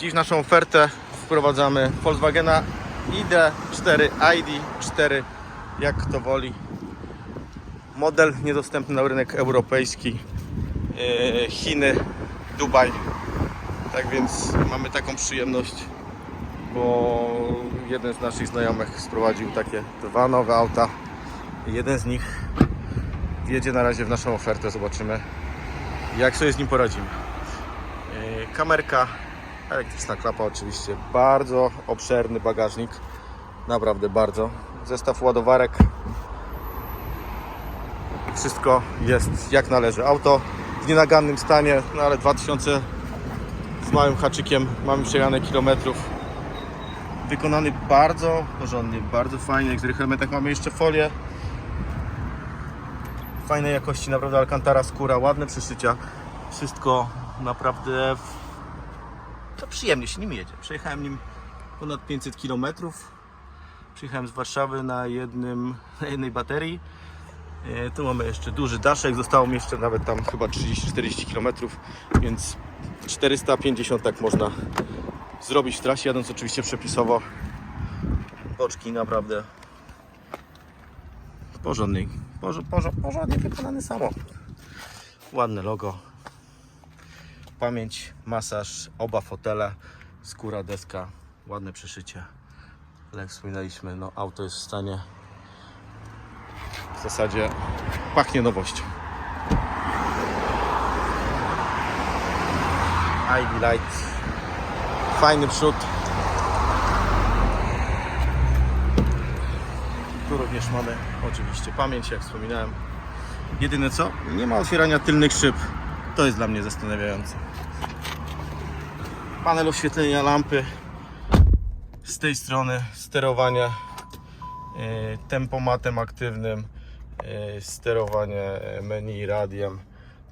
Dziś naszą ofertę wprowadzamy Volkswagena ID4, ID4, jak kto woli. Model niedostępny na rynek europejski, e, Chiny, Dubaj. Tak więc mamy taką przyjemność, bo jeden z naszych znajomych sprowadził takie dwa nowe auta. Jeden z nich wjedzie na razie w naszą ofertę, zobaczymy jak sobie z nim poradzimy. E, Kamerka, elektryczna klapa oczywiście, bardzo obszerny bagażnik, naprawdę bardzo. Zestaw ładowarek, wszystko jest jak należy. Auto w nienagannym stanie, no ale 2000 z małym haczykiem, mamy przejechane kilometrów. Wykonany bardzo porządnie, bardzo fajnie. Jak z helmetach mamy jeszcze folię. Fajnej jakości, naprawdę Alcantara skóra, ładne przyszycia. Wszystko naprawdę w... to przyjemnie się nim jedzie. Przejechałem nim ponad 500 km. Przyjechałem z Warszawy na, jednym, na jednej baterii. E, Tu mamy jeszcze duży daszek, zostało mi jeszcze nawet tam chyba 30-40 km, więc 450 tak można zrobić w trasie, jadąc oczywiście przepisowo. Boczki naprawdę porzo, porządnie wykonany samochód. Ładne logo. Pamięć, masaż, oba fotele, skóra, deska, ładne przeszycie. Ale jak wspominaliśmy, no auto jest w stanie w zasadzie pachnie nowością. ID Light. Fajny przód. Tu również mamy oczywiście pamięć, jak wspominałem. Jedyne co, nie ma otwierania tylnych szyb. To jest dla mnie zastanawiające. Panel oświetlenia lampy. Z tej strony sterowanie e, tempomatem aktywnym, e, sterowanie e, menu radiem,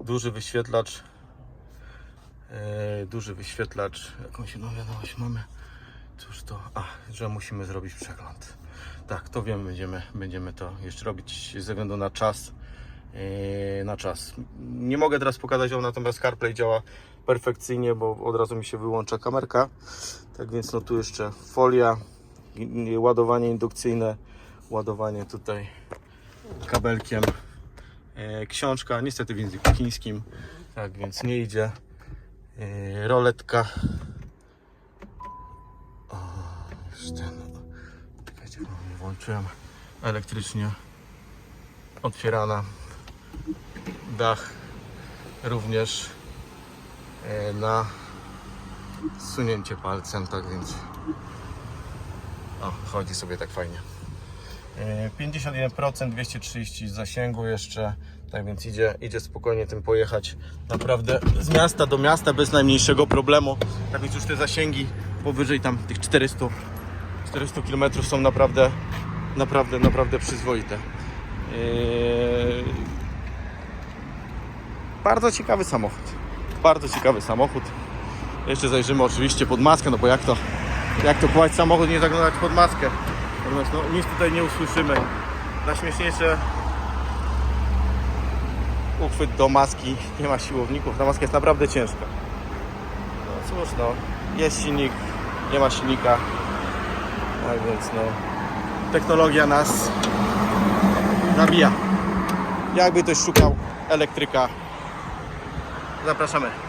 duży wyświetlacz, duży wyświetlacz, jakąś inną wiadomość mamy. Cóż to, a, że musimy zrobić przegląd. Tak, to wiem, będziemy, będziemy to jeszcze robić ze względu na czas. E, Na czas. Nie mogę teraz pokazać ją, natomiast CarPlay działa perfekcyjnie, bo od razu mi się wyłącza kamerka. Tak więc no tu jeszcze folia, ładowanie indukcyjne, ładowanie tutaj kabelkiem, e, książka, niestety w języku chińskim, tak więc nie idzie, e, roletka, o, już ten, czekajcie, bo nie włączyłem, elektrycznie otwierana, dach również e, na zsunięcie palcem, tak więc o, chodzi sobie tak fajnie. E, 51%, 230 zasięgu jeszcze, tak więc idzie, idzie spokojnie tym pojechać naprawdę z miasta do miasta bez najmniejszego problemu. Tak więc już te zasięgi powyżej tam tych 400, 400 km są naprawdę, naprawdę, naprawdę przyzwoite. E, Bardzo ciekawy samochód. Bardzo ciekawy samochód. Jeszcze zajrzymy oczywiście pod maskę, no bo jak to, jak to kłaść samochód, nie zaglądać pod maskę. Natomiast no, nic tutaj nie usłyszymy. Najśmieszniejsze uchwyt do maski, nie ma siłowników, ta maska jest naprawdę ciężka. No cóż no, jest silnik, nie ma silnika. Tak więc no, technologia nas nabija. Jakby ktoś szukał elektryka, da próxima vez.